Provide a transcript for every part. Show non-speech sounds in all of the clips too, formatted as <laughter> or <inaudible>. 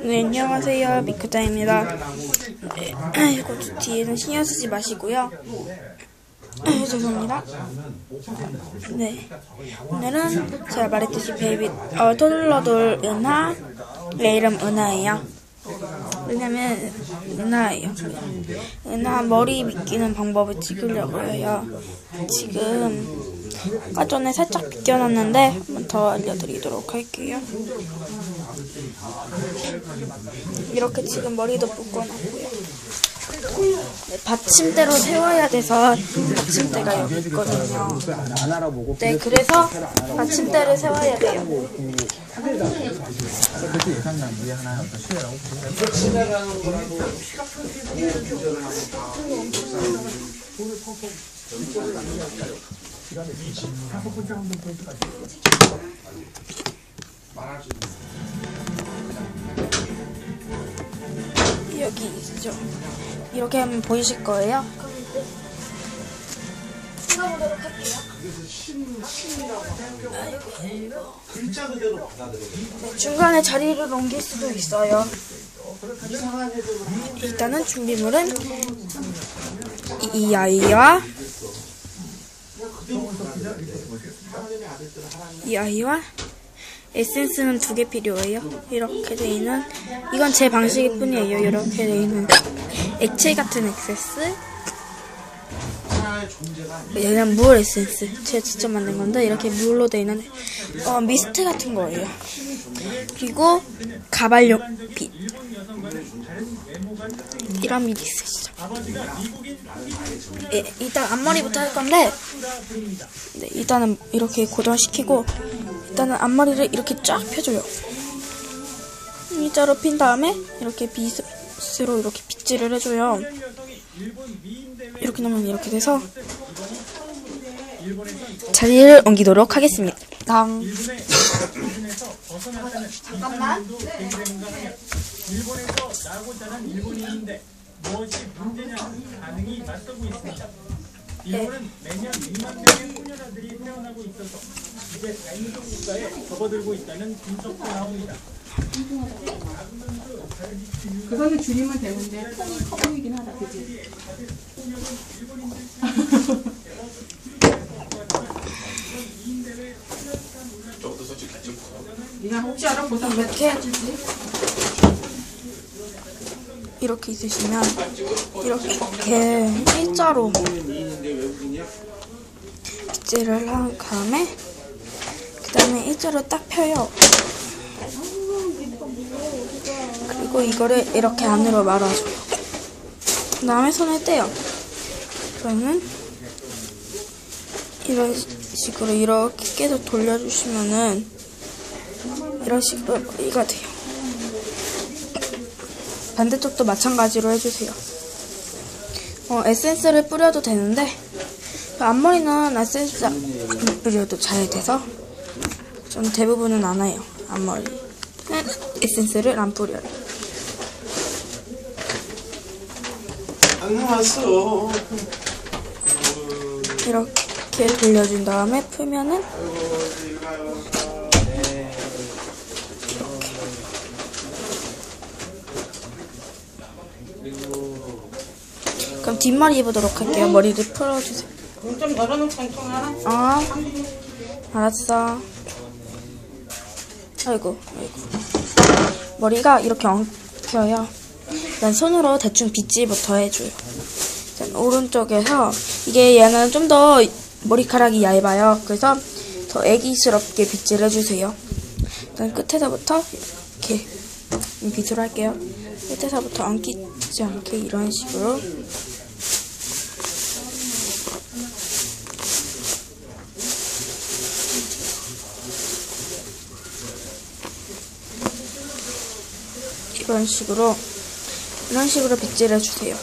네, 안녕하세요. 미크타입니다. 네, <clears throat> 이거 뒤에는 신경 쓰지 마시고요. <clears throat> 네, 죄송합니다. 네. 오늘은 제가 말했듯이 베이비, 어, 토들러돌 은하, 내 이름 은하예요. 왜냐면, 은하예요. 은하 머리 빗기는 방법을 찍으려고 해요. 지금, 아까 전에 살짝 빗겨놨는데, 한번 더 알려드리도록 할게요. 이렇게 지금 머리도 묶어놨고요. 네, 받침대로 세워야 돼서 받침대가 여기 있거든요. 네, 그래서 받침대를 세워야 돼요. 그때 예상난 있죠. 이렇게 하면 보이실 거예요. 네, 중간에 자리를 옮길 수도 있어요. 일단은 준비물은 이, 이 아이와 이 아이와 에센스는 두 개 필요해요. 이렇게 돼 있는 이건 제 방식일 뿐이에요. 이렇게 돼 있는 액체 같은 존재가 얘는 물 에센스 제가 직접 만든 건데 이렇게 물로 돼 있는 어, 미스트 같은 거예요. 그리고 가발용 빛 이런 빛 있으시죠? 예, 일단 앞머리부터 할 건데 네, 일단은 이렇게 고정시키고 일단은 앞머리를 이렇게 쫙 펴줘요. 일자로 핀 다음에 이렇게 빗으로 이렇게 빗질을 해줘요. 이렇게 놓으면 이렇게 돼서 자리를 옮기도록 하겠습니다. 당. 잠깐만. 일본에서 나고 자란 일본인인데 무엇이 문제냐는 반응이 맞서고 있습니다. 일본은 매년 2만 명의 소녀자들이 태어나고 있어서 이제 다인종 국가에 접어들고 있다는 분석도 나옵니다. 그거는 줄이면 되는데 폰이 커 보이긴 하다, 그지? 네가 혹시 알아 보상 이렇게 이렇게 있으시면 이렇게 일자로 빗질을 한 다음에 그 다음에 일자로 딱 펴요. 그리고 이거를 이렇게 안으로 말아줘요. 그 다음에 손을 떼요. 그러면 이런 식으로 이렇게 계속 돌려주시면은 이런 식으로 머리가 돼요. 반대쪽도 마찬가지로 해주세요. 어, 에센스를 뿌려도 되는데 앞머리는 에센스 안 뿌려도 잘 돼서 좀 대부분은 안 해요. 앞머리는 에센스를 안 뿌려요. 안 나왔어. 이렇게 돌려준 다음에 풀면은 그럼 뒷머리 해보도록 할게요. 머리를 풀어주세요. 좀 열어놓고 통통하라. 어, 알았어. 아이고, 아이고. 머리가 이렇게 엉켜요. 일단 손으로 대충 빗질부터 해줘요. 일단 오른쪽에서, 이게 얘는 좀 더 머리카락이 얇아요. 그래서 더 애기스럽게 빗질 해 주세요. 일단 끝에서부터 이렇게 빗으로 할게요. 끝에서부터 엉키지 않게 이런 식으로 이런 식으로 이런 식으로 빗질해 주세요.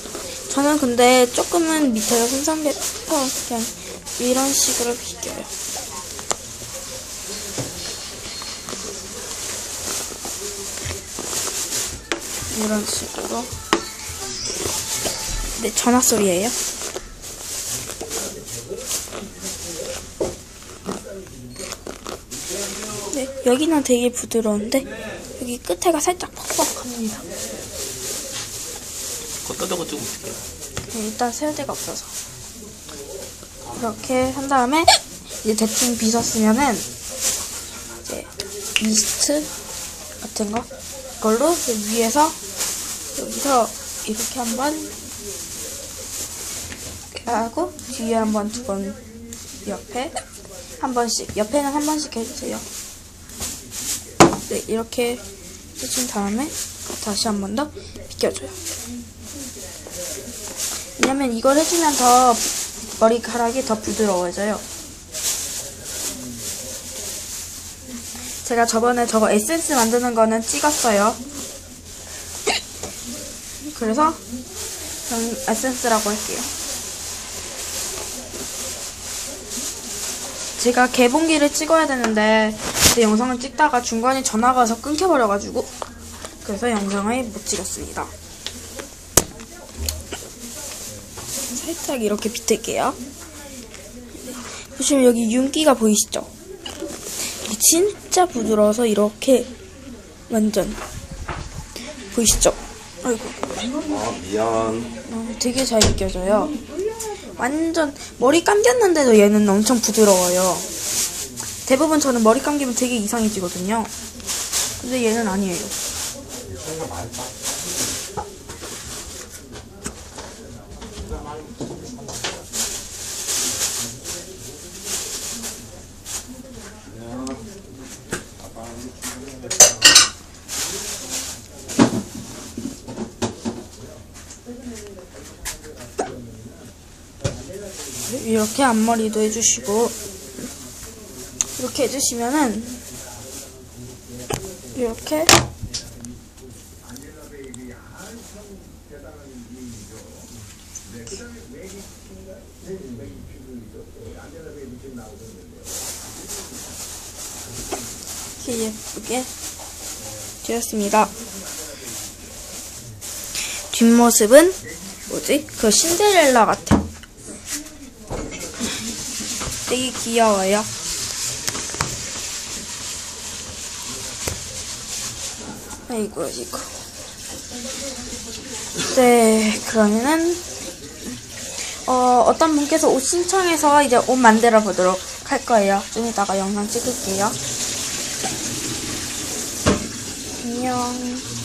저는 근데 조금은 밑에가 손상돼서 그냥 이런 식으로 비껴요. 이런 식으로 네 전화 소리예요. 네 여기는 되게 부드러운데 여기 끝에가 살짝 퍽퍽합니다. 좀 어떡해. 네, 일단 세울 데가 없어서 이렇게 한 다음에 이제 대충 빗었으면은 이제 미스트 같은 거 그걸로 위에서 여기서 이렇게 한번 이렇게 하고 뒤에 한 번 두 번 옆에 한 번씩 옆에는 한 번씩 해주세요. 네 이렇게 해준 다음에 다시 한 번 더 비껴줘요. 왜냐면 이걸 해주면 더 머리카락이 더 부드러워져요. 제가 저번에 저거 에센스 만드는 거는 찍었어요. 그래서 저는 에센스라고 할게요. 제가 개봉기를 찍어야 되는데 제 영상을 찍다가 중간에 전화가 와서 끊겨버려가지고 그래서 영상을 못 찍었습니다. 살짝 이렇게 비틀게요. 보시면 여기 윤기가 보이시죠? 진짜 부드러워서 이렇게 완전 보이시죠? 아이고 아 미안 어, 되게 잘 느껴져요. 완전 머리 감겼는데도 얘는 엄청 부드러워요. 대부분 저는 머리 감기면 되게 이상해지거든요. 근데 얘는 아니에요. 이렇게 앞머리도 해주시고 이렇게 해주시면은 이렇게 이렇게 예쁘게 되었습니다. 뒷모습은 뭐지? 그 신데렐라 같아. 되게 귀여워요. 아이고, 아이고. 네, 그러면은, 어, 어떤 분께서 옷 신청해서 이제 옷 만들어 보도록 할 거예요. 좀 이따가 영상 찍을게요. 안녕.